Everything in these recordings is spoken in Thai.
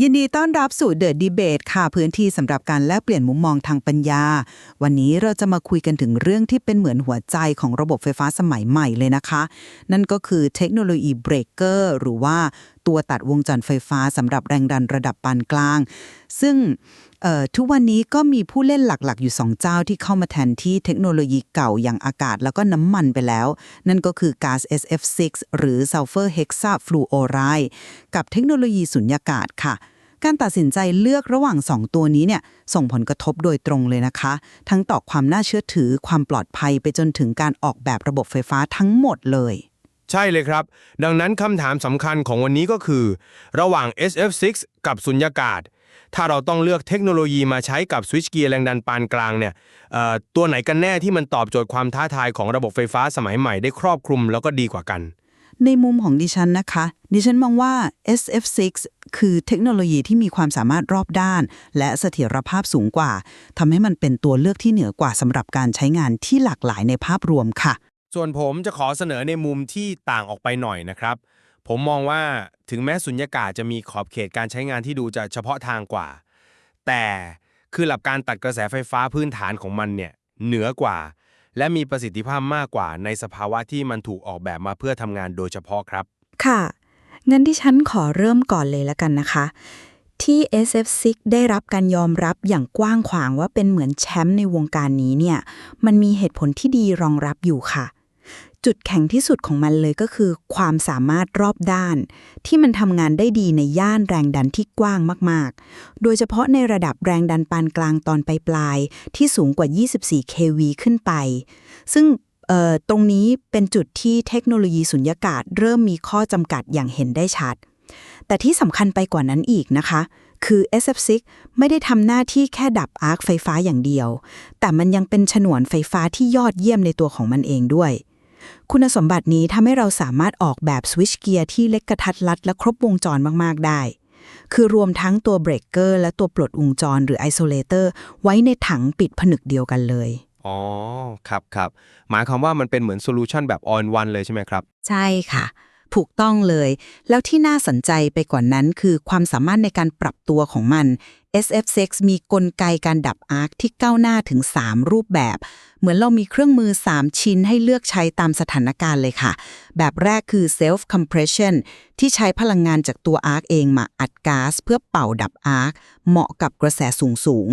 ยินดีต้อนรับสู่ The Debate ค่ะพื้นที่สำหรับการแลกเปลี่ยนมุมมองทางปัญญา วันนี้เราจะมาคุยกันถึงเรื่องที่เป็นเหมือนหัวใจของระบบไฟฟ้าสมัยใหม่เลยนะคะ นั่นก็คือเทคโนโลยีเบรกเกอร์หรือว่าตัวตัดวงจรไฟฟ้าสำหรับแรงดันระดับปานกลาง ซึ่งทุกวันนี้ก็มีผู้เล่นหลักๆ อยู่ 2 เจ้าที่เข้ามาแทนที่เทคโนโลยีเก่าอย่างอากาศแล้วก็น้ำมันไปแล้ว นั่นก็คือก๊าซ SF6 หรือ Sulfur Hexafluoride กับเทคโนโลยีสุญญากาศค่ะการตัดสินใจเลือกระหว่าง 2 ตัวนี้เนี่ยส่งผลกระทบโดยตรงเลยนะคะ ทั้งต่อความน่าเชื่อถือความปลอดภัยไปจนถึงการออกแบบระบบไฟฟ้าทั้งหมดเลย ใช่เลยครับ ดังนั้นคำถามสำคัญของวันนี้ก็คือ ระหว่าง SF6 กับสุญญากาศ ถ้าเราต้องเลือกเทคโนโลยีมาใช้กับสวิตช์เกียร์แรงดันปานกลางเนี่ยตัวไหนกันแน่ที่มันตอบโจทย์ความท้าทายของระบบไฟฟ้าสมัยใหม่ได้ครอบคลุมแล้วก็ดีกว่ากัน ในมุมของดิฉันนะคะ ดิฉันมองว่า SF6 คือเทคโนโลยีที่มีความสามารถรอบด้าน และเสถียรภาพสูงกว่าทำให้มันเป็นตัวเลือกที่เหนือกว่าสำหรับการใช้งานที่หลากหลายในภาพรวมค่ะ ส่วนผมจะขอเสนอในมุมที่ต่างออกไปหน่อยนะครับ ผมมองว่าถึงแม้สุญญากาศจะมีขอบเขตการใช้งานที่ดูจะเฉพาะทางกว่า แต่คือหลักการตัดกระแสไฟฟ้าพื้นฐานของมันเนี่ยเหนือกว่า และมีประสิทธิภาพมากกว่า ในสภาวะที่มันถูกออกแบบมาเพื่อทำงานโดยเฉพาะครับ ค่ะงั้นที่ฉันขอเริ่มก่อนเลยแล้วกันนะคะ ที่ SF6 ได้รับการยอมรับอย่างกว้างขวางว่าเป็นเหมือนแชมป์ในวงการนี้เนี่ย มันมีเหตุผลที่ดีรองรับอยู่ค่ะ จุดแข็งที่สุดของมันเลยก็คือ ความสามารถรอบด้าน ที่มันทำงานได้ดีในย่านแรงดันที่กว้างมาก ๆ โดยเฉพาะในระดับแรงดันปานกลางตอนปลายๆที่สูงกว่า 24 kV ขึ้นไป ซึ่งตรงนี้เป็นจุดที่เทคโนโลยีสุญญากาศ เริ่มมีข้อจำกัดอย่างเห็นได้ชัด แต่ที่สำคัญไปกว่านั้นอีกนะคะ คือ SF6 ไม่ได้ทำหน้าที่แค่ดับอาร์คไฟฟ้าอย่างเดียว แต่มันยังเป็นฉนวนไฟฟ้าที่ยอดเยี่ยมในตัวของมันเองด้วย คุณสมบัตินี้ทำให้เราสามารถออกแบบสวิตช์เกียร์ที่เล็กกระทัดรัดและครบวงจรมาก ๆ ได้ คือรวมทั้งตัวเบรกเกอร์และตัวปลดวงจรหรือไอโซเลเตอร์ไว้ในถังปิดผนึกเดียวกันเลย อ๋อ ครับครับ หมายความว่ามันเป็นเหมือนโซลูชันแบบ all in one เลยใช่ไหมครับ ใช่ค่ะ ถูกต้องเลย แล้วที่น่าสนใจไปกว่านั้นคือความสามารถในการปรับตัวของมัน SF6 มีกลไกการดับอาร์คที่ก้าวหน้าถึง 3 รูปแบบ เหมือนเรามีเครื่องมือ 3 ชิ้นให้เลือกใช้ตามสถานการณ์เลยค่ะ แบบแรกคือ self compression ที่ใช้พลังงานจากตัวอาร์คเองมาอัดก๊าซเพื่อเป่าดับอาร์คเหมาะกับกระแสสูงสูง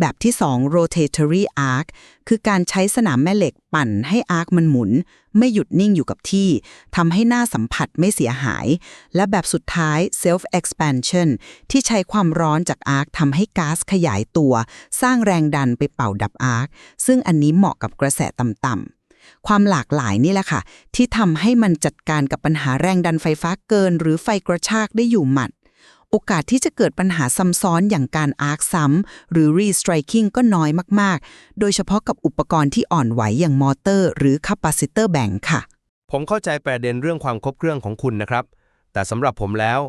แบบที่ 2 rotatory arc คือการใช้สนามแม่เหล็กปั่นให้อาร์คมันหมุน ไม่หยุดนิ่งอยู่กับที่ทำให้หน้าสัมผัสไม่เสียหาย และแบบสุดท้าย self expansion ที่ใช้ความร้อนจากอาร์คทำให้ก๊าซขยายตัว สร้างแรงดันไปเป่าดับอาร์คซึ่งอันนี้เหมาะกับกระแสต่ำๆความหลากหลายนี่แหละค่ะ ที่ทำให้มันจัดการกับปัญหาแรงดันไฟฟ้าเกิน หรือไฟกระชากได้อยู่หมัด โอกาสที่จะเกิดปัญหาซ้ำซ้อนอย่างการอาร์คซ้ำหรือ restriking ก็น้อยมากๆ โดยเฉพาะกับอุปกรณ์ที่อ่อนไหวอย่างมอเตอร์ หรือคาปาซิเตอร์แบ่งค่ะ ผมเข้าใจประเด็นเรื่องความครบเครื่องของคุณนะครับ แต่สำหรับผมแล้ว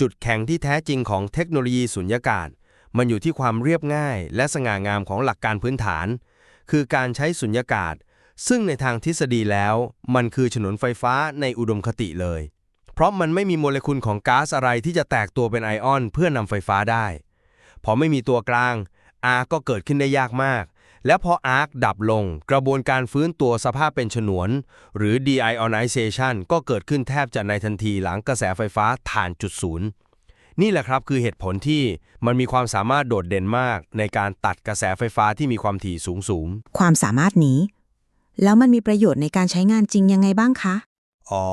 จุดแข็งที่แท้จริงของเทคโนโลยีสุญญากาศ มันอยู่ที่ความเรียบง่าย และสง่างามของหลักการพื้นฐาน คือการใช้สุญญากาศ ซึ่งในทางทฤษฎีแล้ว มันคือฉนวนไฟฟ้าในอุดมคติเลย เพราะมันไม่มีโมเลกุลของก๊าซอะไรที่จะแตกตัวเป็นไอออน เพื่อนำไฟฟ้าได้ พอไม่มีตัวกลาง อาร์กก็เกิดขึ้นได้ยากมาก และพออาร์กดับลง กระบวนการฟื้นตัวสภาพเป็นฉนวน หรือ deionization ก็เกิดขึ้นแทบจะในทันทีหลังกระแสไฟฟ้าฐานจุดศูนย์นี่แหละครับคือเหตุผลที่มันมีความสามารถโดดเด่นมาก ในการตัดกระแสไฟฟ้าที่มีความถี่สูงสูง ความสามารถนี้ แล้วมันมีประโยชน์ในการใช้งานจริงยังไงบ้างคะ อ๋อ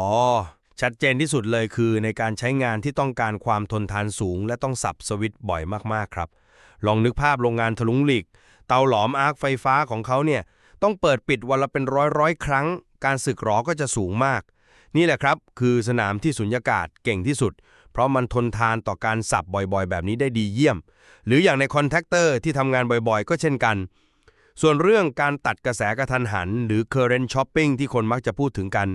ชัดเจนที่สุดเลยคือในการใช้งานที่ต้องการความทนทานสูง และต้องสับสวิตช์บ่อยมากๆครับ ลองนึกภาพโรงงานทะลุงหลีกเตาหลอมอาร์คไฟฟ้าของเขาเนี่ยต้องเปิดปิดวันละเป็นร้อยร้อยครั้ง การสึกหรอก็จะสูงมาก นี่แหละครับ คือสนามที่สุญญากาศเก่งที่สุด เพราะมันทนทานต่อการสับบ่อยๆ แบบนี้ได้ดีเยี่ยม หรืออย่างในคอนแทคเตอร์ที่ทำงานบ่อยๆ ก็เช่นกัน ส่วนเรื่องการตัดกระแสกระทันหัน หรือ current shopping ที่คนมักจะพูดถึงกัน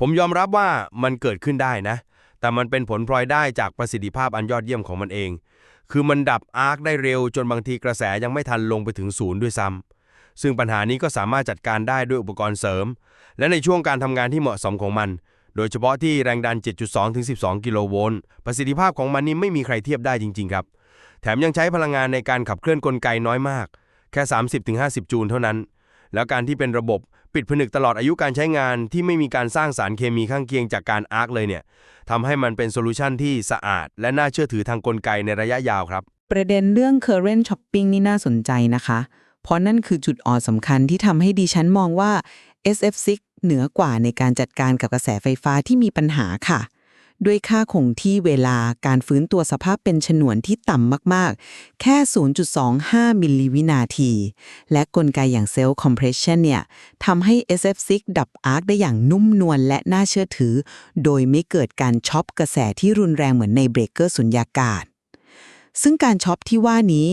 ผมยอมรับว่ามันเกิดขึ้นได้นะ แต่มันเป็นผลพลอยได้จากประสิทธิภาพอันยอดเยี่ยมของมันเอง คือมันดับอาร์คได้เร็วจนบางทีกระแสยังไม่ทันลงไปถึงศูนย์ด้วยซ้ำซึ่งปัญหานี้ก็สามารถจัดการได้ด้วยอุปกรณ์เสริม และในช่วงการทำงานที่เหมาะสมของมัน โดยเฉพาะที่แรงดัน 7.2 ถึง 12 กิโลโวลต์ประสิทธิภาพของมันนี่ไม่มีใครเทียบได้จริง ๆ ครับ แถมยังใช้พลังงานในการขับเคลื่อนกลไกน้อยมาก แค่ 30-50 จูลเท่านั้น แล้วการที่เป็นระบบปิดผนึกตลอดอายุการใช้งานที่ไม่มีการสร้างสารเคมีข้างเคียงจากการอาร์คเลยเนี่ยทำให้มันเป็นโซลูชันที่สะอาด และน่าเชื่อถือทางกลไกในระยะยาวครับ ประเด็นเรื่อง current shopping นี่น่าสนใจนะคะ เพราะนั่นคือจุดอ่อนสำคัญที่ทำให้ดิฉันมองว่า SF6 เหนือกว่าในการจัดการกับกระแสไฟฟ้าที่มีปัญหาค่ะ ด้วยค่าคงที่เวลาการฟื้นตัวสภาพเป็นฉนวนที่ต่ำมากๆ แค่ 0.25 มิลลิวินาที และกลไกอย่างเซลล์คอมเพรสชันเนี่ยทำให้ SF6 ดับอาร์คได้อย่างนุ่มนวลและน่าเชื่อถือ โดยไม่เกิดการช็อปกระแสที่รุนแรงเหมือนในเบรกเกอร์สุญญากาศ ซึ่งการช็อปที่ว่านี้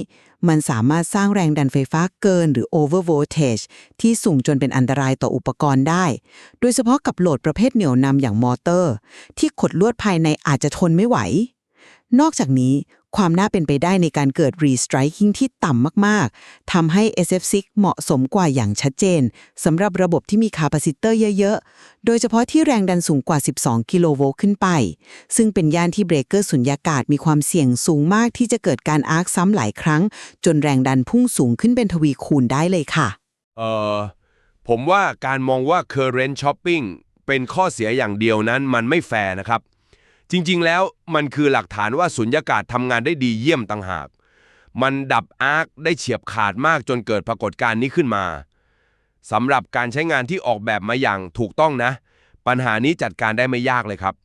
มันสามารถสร้างแรงดันไฟฟ้าเกินหรือ over voltage ที่สูงจนเป็นอันตรายต่ออุปกรณ์ได้ โดยเฉพาะกับโหลดประเภทเหนี่ยวนำอย่างมอเตอร์ ที่ขดลวดภายในอาจจะทนไม่ไหว นอกจากนี้ ความน่าเป็นไปได้ในการเกิด restriking ที่ต่ำมาก ๆ ทำให้ SF6 เหมาะสมกว่าอย่างชัดเจนสำหรับระบบที่มีคาปาซิเตอร์เยอะ ๆ โดยเฉพาะที่แรงดันสูงกว่า 12 กิโลโวลต์ขึ้นไป ซึ่งเป็นย่านที่เบรกเกอร์สุญญากาศมีความเสี่ยงสูงมากที่จะเกิดการอาร์คซ้ำหลายครั้ง จนแรงดันพุ่งสูงขึ้นเป็นทวีคูณได้เลยค่ะ เอ่อ ผมว่าการมองว่า current shopping เป็นข้อเสียอย่างเดียวนั้นมันไม่แฟร์นะครับ จริงๆ แล้วมันคือหลักฐานว่าสุญญากาศทำงานได้ดีเยี่ยมต่างหาก มันดับอาร์คได้เฉียบขาดมากจนเกิดปรากฏการณ์นี้ขึ้นมาสำหรับการใช้งานที่ออกแบบมาอย่างถูกต้องนะ ปัญหานี้จัดการได้ไม่ยากเลยครับ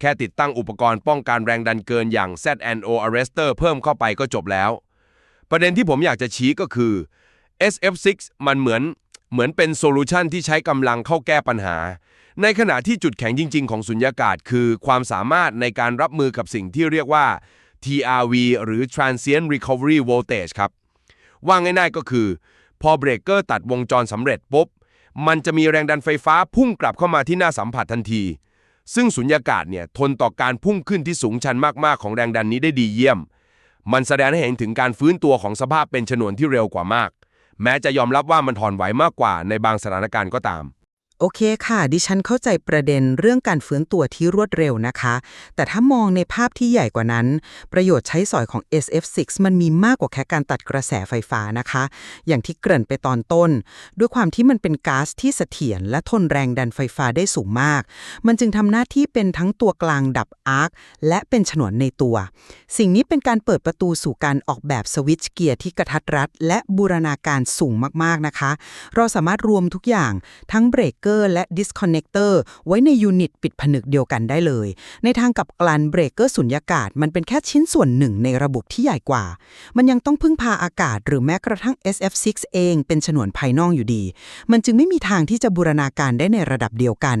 แค่ติดตั้งอุปกรณ์ป้องกันแรงดันเกินอย่าง ZNO arrestor เพิ่มเข้าไปก็จบแล้ว ประเด็นที่ผมอยากจะชี้ก็คือ SF6 มันเหมือนเหมือนเป็นโซลูชันที่ใช้กำลังเข้าแก้ปัญหา ในขณะที่จุดแข็งจริง ๆ ของสุญญากาศ คือความสามารถในการรับมือกับสิ่งที่เรียกว่า TRV หรือ Transient Recovery Voltage ครับ ว่าง่ายๆก็คือ พอเบรกเกอร์ตัดวงจรสำเร็จปุ๊บ มันจะมีแรงดันไฟฟ้าพุ่งกลับเข้ามาที่หน้าสัมผัสทันที ซึ่งสุญญากาศเนี่ยทนต่อการพุ่งขึ้นที่สูงชันมากๆของแรงดันนี้ได้ดีเยี่ยม มันแสดงให้เห็นถึงการฟื้นตัวของสภาพเป็นชนวนที่เร็วกว่ามาก แม้จะยอมรับว่ามันถอนไหวมากกว่าในบางสถานการณ์ก็ตาม โอเคค่ะ ดิฉันเข้าใจประเด็นเรื่องการฟื้นตัวที่รวดเร็วนะคะ แต่ถ้ามองในภาพที่ใหญ่กว่านั้น ประโยชน์ใช้สอยของ SF6 มันมีมากกว่าแค่การตัดกระแสไฟฟ้านะคะ อย่างที่เกริ่นไปตอนต้น ด้วยความที่มันเป็นก๊าซที่เสถียรและทนแรงดันไฟฟ้าได้สูงมาก มันจึงทำหน้าที่เป็นทั้งตัวกลางดับอาร์คและเป็นฉนวนในตัว สิ่งนี้เป็นการเปิดประตูสู่การออกแบบสวิตช์เกียร์ที่กระทัดรัดและบูรณาการสูงมากๆนะคะ เราสามารถรวมทุกอย่างทั้งเบรกเกอร์และดิสคอนเน c เตอร์ไว้ในยูนิตปิดผนึกเดียวกันได้เลย ในทางกับกลันเบรกเกอร์สุญญากาศ มันเป็นแค่ชิ้นส่วนหนึ่งในระบบที่ใหญ่กว่า มันยังต้องพึ่งพาอากาศหรือแม้กระทั่ง SF6 เองเป็นฉนวนภายนอกอยู่ดี มันจึงไม่มีทางที่จะบูรณาการได้ในระดับเดียวกัน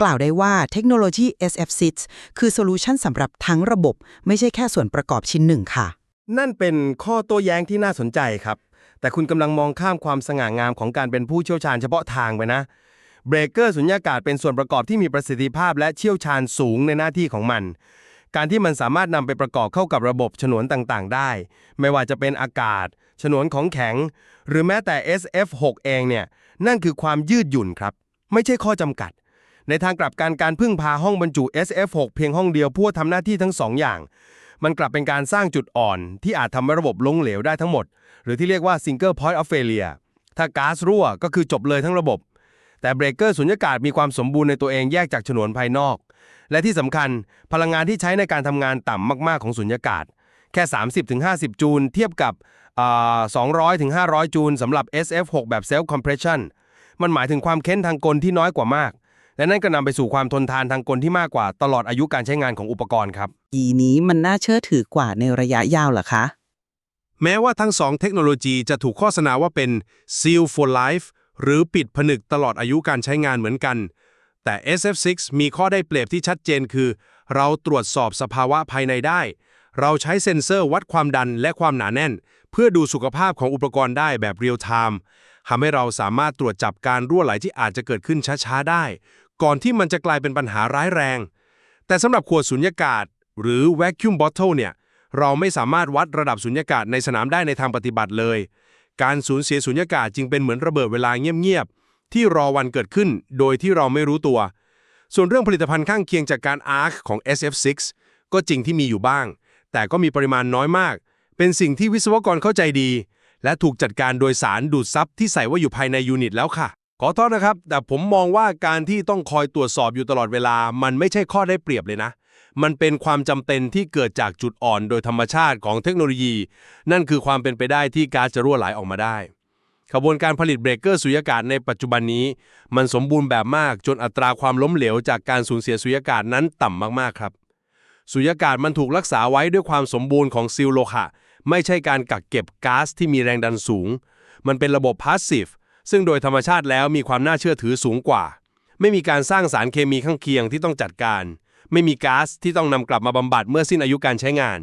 กล่าวได้ว่าเทคโนโลยี SF6 คือโซลูชันสำหรับทั้งระบบ ไม่ใช่แค่ส่วนประกอบชิ้นหนึ่งค่ะ นั่นเป็นข้อโต้แย้งที่น่าสนใจครับ แต่คุณกำลังมองข้ามความสง่างามของการเป็นผู้เชี่ยวชาญเฉพาะทางไปนะ เบรกเกอร์สุญญากาศเป็นส่วนประกอบที่มีประสิทธิภาพและเชี่ยวชาญสูงในหน้าที่ของมัน การที่มันสามารถนำไปประกอบเข้ากับระบบฉนวนต่างๆ ได้ ไม่ว่าจะเป็นอากาศ ฉนวนของแข็ง หรือแม้แต่ SF6 เองเนี่ย นั่นคือความยืดหยุ่นครับ ไม่ใช่ข้อจำกัด ในทางกลับกันการพึ่งพาห้องบรรจุ SF6 เพียงห้องเดียวเพื่อทำหน้าที่ทั้งสองอย่าง มันกลับเป็นการสร้างจุดอ่อน ที่อาจทำให้ระบบล้มเหลวได้ทั้งหมด หรือที่เรียกว่า single point of failure ถ้าก๊าซรั่วก็คือจบเลยทั้งระบบ แต่เบรกเกอร์สุญญากาศมีความสมบูรณ์ในตัวเองแยกจากฉนวนภายนอก และที่สำคัญพลังงานที่ใช้ในการทำงานต่ำมากๆของสุญญากาศ แค่ 30-50 จูลเทียบกับอ่า200-500 จูลสำหรับ SF6 แบบ self compression มันหมายถึงความเค้นทางกลที่น้อยกว่ามาก และนั่นก็นำไปสู่ความทนทานทางกลที่มากกว่า ตลอดอายุการใช้งานของอุปกรณ์ครับอีนี้มันน่าเชื่อถือกว่าในระยะยาวเหรอคะ แม้ว่าทั้งสองเทคโนโลยีจะถูกโฆษณาว่าเป็น Seal for Life หรือปิดผนึกตลอดอายุการใช้งานเหมือนกัน แต่ SF6 มีข้อได้เปรียบที่ชัดเจนคือ เราตรวจสอบสภาวะภายในได้ เราใช้เซ็นเซอร์วัดความดันและความหนาแน่น เพื่อดูสุขภาพของอุปกรณ์ได้แบบเรียลไทม์ทำให้เราสามารถตรวจจับการรั่วไหลที่อาจจะเกิดขึ้นช้าๆได้ ก่อนที่มันจะกลายเป็นปัญหาร้ายแรง แต่สำหรับขวดสุญญากาศ หรือ vacuum bottle เนี่ยเราไม่สามารถวัดระดับสุญญากาศในสนามได้ในทางปฏิบัติเลย การสูญเสียสุญญากาศจึงเป็นเหมือนระเบิดเวลาเงียบๆที่รอวันเกิดขึ้นโดยที่เราไม่รู้ตัว ส่วนเรื่องผลิตภัณฑ์ข้างเคียงจากการ ARC ของ SF6 ก็จริงที่มีอยู่บ้าง แต่ก็มีปริมาณน้อยมาก เป็นสิ่งที่วิศวกรเข้าใจดี และถูกจัดการโดยสารดูดซับที่ใส่ว่าอยู่ภายในยูนิตแล้วค่ะ ขอโทษนะครับ แต่ผมมองว่าการที่ต้องคอยตรวจสอบอยู่ตลอดเวลา มันไม่ใช่ข้อได้เปรียบเลยนะ มันเป็นความจำเป็นที่เกิดจากจุดอ่อนโดยธรรมชาติของเทคโนโลยี นั่นคือความเป็นไปได้ที่ก๊าซจะรั่วไหลออกมาได้ขบวนการผลิตเบรกเกอร์สุญญากาศในปัจจุบันนี้ มันสมบูรณ์แบบมากจนอัตราความล้มเหลวจากการสูญเสียสุญญากาศนั้นต่ำมากๆครับ สุญญากาศมันถูกรักษาไว้ด้วยความสมบูรณ์ของซิลโลหะไม่ใช่การกักเก็บก๊าซที่มีแรงดันสูง มันเป็นระบบพาสซีฟซึ่งโดยธรรมชาติแล้วมีความน่าเชื่อถือสูงกว่า ไม่มีการสร้างสารเคมีข้างเคียงที่ต้องจัดการ ไม่มีก๊าซที่ต้องนำกลับมาบำบัดเมื่อสิ้นอายุการใช้งาน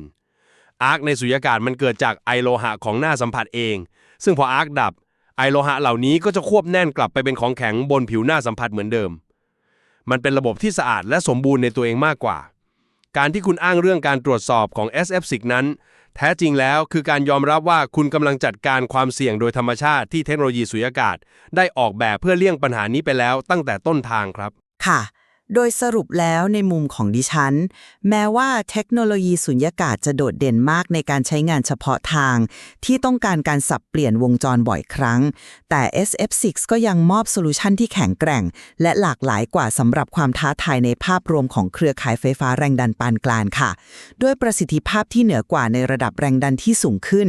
อาร์คในสุญญากาศมันเกิดจากไอโลหะของหน้าสัมผัสเอง ซึ่งพออาร์คดับ ไอโลหะเหล่านี้ก็จะควบแน่นกลับไปเป็นของแข็งบนผิวหน้าสัมผัสเหมือนเดิม มันเป็นระบบที่สะอาดและสมบูรณ์ในตัวเองมากกว่า การที่คุณอ้างเรื่องการตรวจสอบของ SF10 นั้น แท้จริงแล้วคือการยอมรับว่าคุณกำลังจัดการความเสี่ยงโดยธรรมชาติที่เทคโนโลยีสุญญากาศ ได้ออกแบบเพื่อเลี่ยงปัญหานี้ไปแล้วตั้งแต่ต้นทางครับ ค่ะ โดยสรุปแล้วในมุมของดิฉัน แม้ว่าเทคโนโลยีสุญญากาศจะโดดเด่นมากในการใช้งานเฉพาะทาง ที่ต้องการการสับเปลี่ยนวงจรบ่อยครั้ง แต่ SF6 ก็ยังมอบโซลูชันที่แข็งแกร่ง และหลากหลายกว่าสำหรับความท้าทายในภาพรวมของเครือข่ายไฟฟ้าแรงดันปานกลางค่ะ ด้วยประสิทธิภาพที่เหนือกว่าในระดับแรงดันที่สูงขึ้น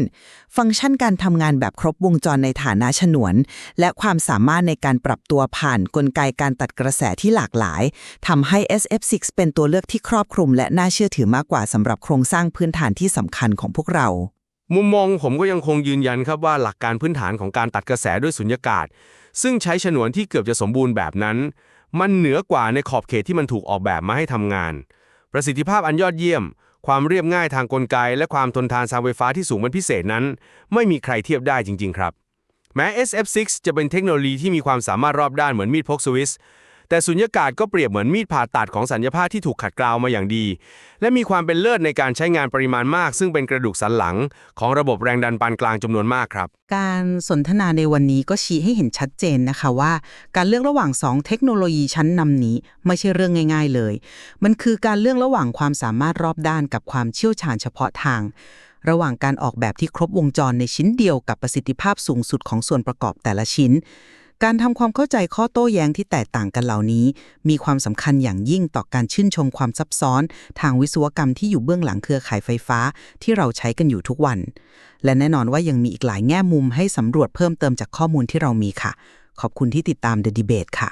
ฟังก์ชันการทำงานแบบครบวงจรในฐานะฉนวน และความสามารถในการปรับตัวผ่านกลไกการตัดกระแสที่หลากหลายทำให้ SF6 เป็นตัวเลือกที่ครอบคลุม และน่าเชื่อถือมากกว่าสำหรับโครงสร้างพื้นฐานที่สำคัญของพวกเรา มุมมองผมก็ยังคงยืนยันครับว่าหลักการพื้นฐานของการตัดกระแสด้วยสุญญากาศ ซึ่งใช้ฉนวนที่เกือบจะสมบูรณ์แบบนั้น มันเหนือกว่าในขอบเขตที่มันถูกออกแบบมาให้ทำงาน ประสิทธิภาพอันยอดเยี่ยม ความเรียบง่ายทางกลไก และความทนทานทางไฟฟ้าที่สูงเป็นพิเศษนั้น ไม่มีใครเทียบได้จริง ๆ ครับแม้ SF6 จะเป็นเทคโนโลยีที่มีความสามารถรอบด้านเหมือนมีดพกสวิส แต่สุญญากาศก็เปรียบเหมือนมีดผ่าตัดของสัญญาภาพที่ถูกขัดเกลามาอย่างดี และมีความเป็นเลิศในการใช้งานปริมาณมาก ซึ่งเป็นกระดูกสันหลัง ของระบบแรงดันปานกลางจำนวนมากครับ การสนทนาในวันนี้ก็ชี้ให้เห็นชัดเจนนะคะว่า การเลือกระหว่าง 2 เทคโนโลยีชั้นนำนี้ ไม่ใช่เรื่องง่าย ๆเลย มันคือการเลือกระหว่างความสามารถรอบด้านกับความเชี่ยวชาญเฉพาะทางระหว่างการออกแบบที่ครบวงจรในชิ้นเดียวกับประสิทธิภาพสูงสุดของส่วนประกอบแต่ละชิ้น การทำความเข้าใจข้อโต้แย้งที่แตกต่างกันเหล่านี้ มีความสำคัญอย่างยิ่งต่อการชื่นชมความซับซ้อน ทางวิศวกรรมที่อยู่เบื้องหลังเครือข่ายไฟฟ้าที่เราใช้กันอยู่ทุกวัน และแน่นอนว่ายังมีอีกหลายแง่มุมให้สำรวจเพิ่มเติมจากข้อมูลที่เรามีค่ะ ขอบคุณที่ติดตาม The Debate ค่ะ